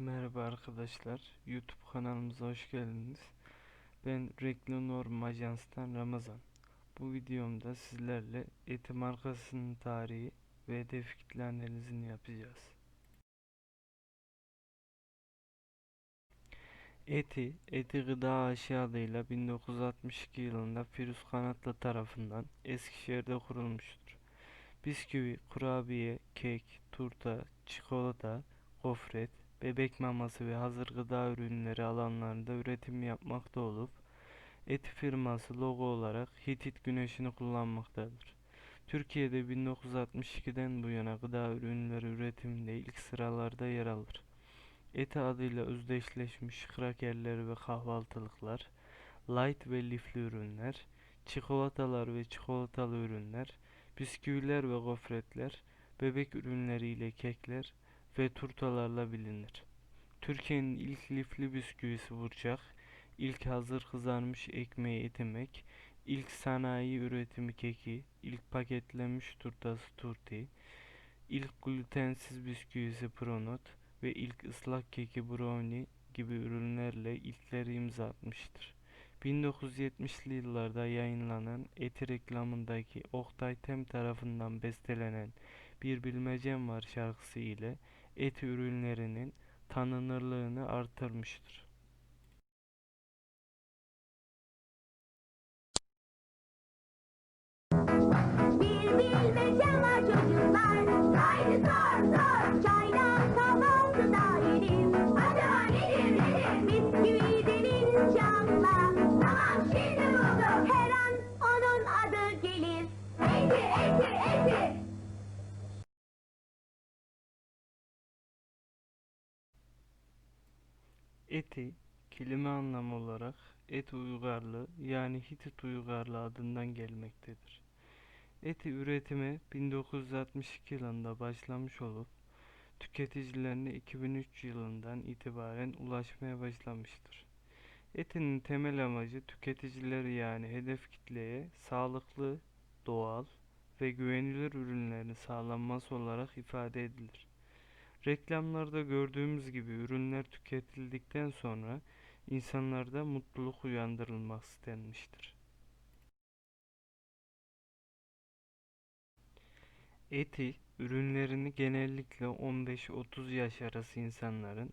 Merhaba arkadaşlar, YouTube kanalımıza hoş geldiniz. Ben Reklamnorm Ajans'tan Ramazan. Bu videomda sizlerle Eti markasının tarihi ve hedef kitle analizini yapacağız. Eti, Eti Gıda AŞ adıyla 1962 yılında Firuz Kanatlı tarafından Eskişehir'de kurulmuştur. Bisküvi, kurabiye, kek, turta, çikolata, gofret, bebek maması ve hazır gıda ürünleri alanlarında üretim yapmakta olup Eti firması logo olarak Hitit güneşini kullanmaktadır. Türkiye'de 1962'den bu yana gıda ürünleri üretiminde ilk sıralarda yer alır. Eti adıyla özdeşleşmiş krakerler ve kahvaltılıklar, light ve lifli ürünler, çikolatalar ve çikolatalı ürünler, bisküviler ve gofretler, bebek ürünleriyle kekler ve turtalarla bilinir. Türkiye'nin ilk lifli bisküvisi Burçak, ilk hazır kızarmış ekmeği Etimek, ilk sanayi üretimi keki, ilk paketlenmiş turtası Turti, ilk glutensiz bisküvisi Pronot ve ilk ıslak keki Brownie gibi ürünlerle ilkleri imza atmıştır. 1970'li yıllarda yayınlanan Eti reklamındaki Oktay Tem tarafından bestelenen Bir Bilmecem Var şarkısı ile et ürünlerinin tanınırlığını artırmıştır. Eti, kelime anlamı olarak et uygarlığı yani Hitit uygarlığı adından gelmektedir. Eti üretime 1962 yılında başlamış olup tüketicilerine 2003 yılından itibaren ulaşmaya başlamıştır. Etinin temel amacı tüketicileri yani hedef kitleye sağlıklı, doğal ve güvenilir ürünlerin sağlanması olarak ifade edilir. Reklamlarda gördüğümüz gibi ürünler tüketildikten sonra insanlarda mutluluk uyandırılmak istenmiştir. Eti ürünlerini genellikle 15-30 yaş arası insanların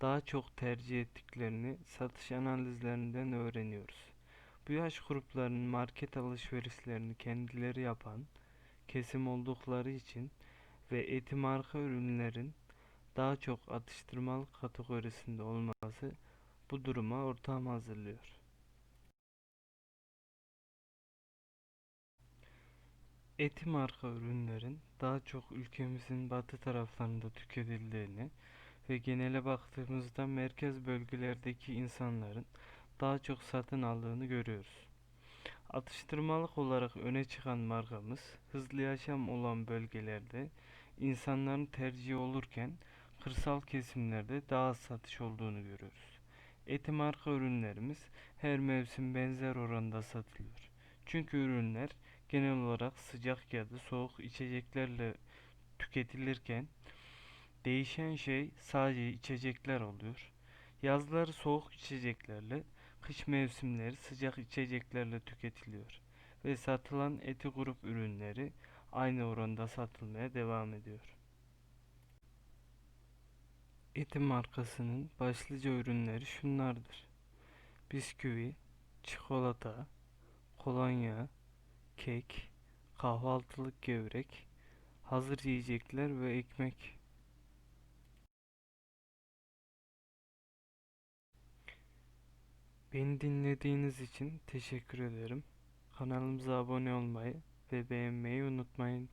daha çok tercih ettiklerini satış analizlerinden öğreniyoruz. Bu yaş gruplarının market alışverişlerini kendileri yapan kesim oldukları için ve eti marka ürünlerin daha çok atıştırmalık kategorisinde olması bu duruma ortam hazırlıyor. Eti marka ürünlerin daha çok ülkemizin batı taraflarında tüketildiğini ve genele baktığımızda merkez bölgelerdeki insanların daha çok satın aldığını görüyoruz. Atıştırmalık olarak öne çıkan markamız hızlı yaşam olan bölgelerde insanların tercihi olurken kırsal kesimlerde daha az satış olduğunu görüyoruz. Eti marka ürünlerimiz her mevsim benzer oranda satılıyor. Çünkü ürünler genel olarak sıcak ya da soğuk içeceklerle tüketilirken değişen şey sadece içecekler oluyor. Yazları soğuk içeceklerle, kış mevsimleri sıcak içeceklerle tüketiliyor ve satılan eti grup ürünleri aynı oranda satılmaya devam ediyor. Eti markasının başlıca ürünleri şunlardır. Bisküvi, çikolata, kolonya, kek, kahvaltılık gevrek, hazır yiyecekler ve ekmek. Beni dinlediğiniz için teşekkür ederim. Kanalımıza abone olmayı ve beğenmeyi unutmayın.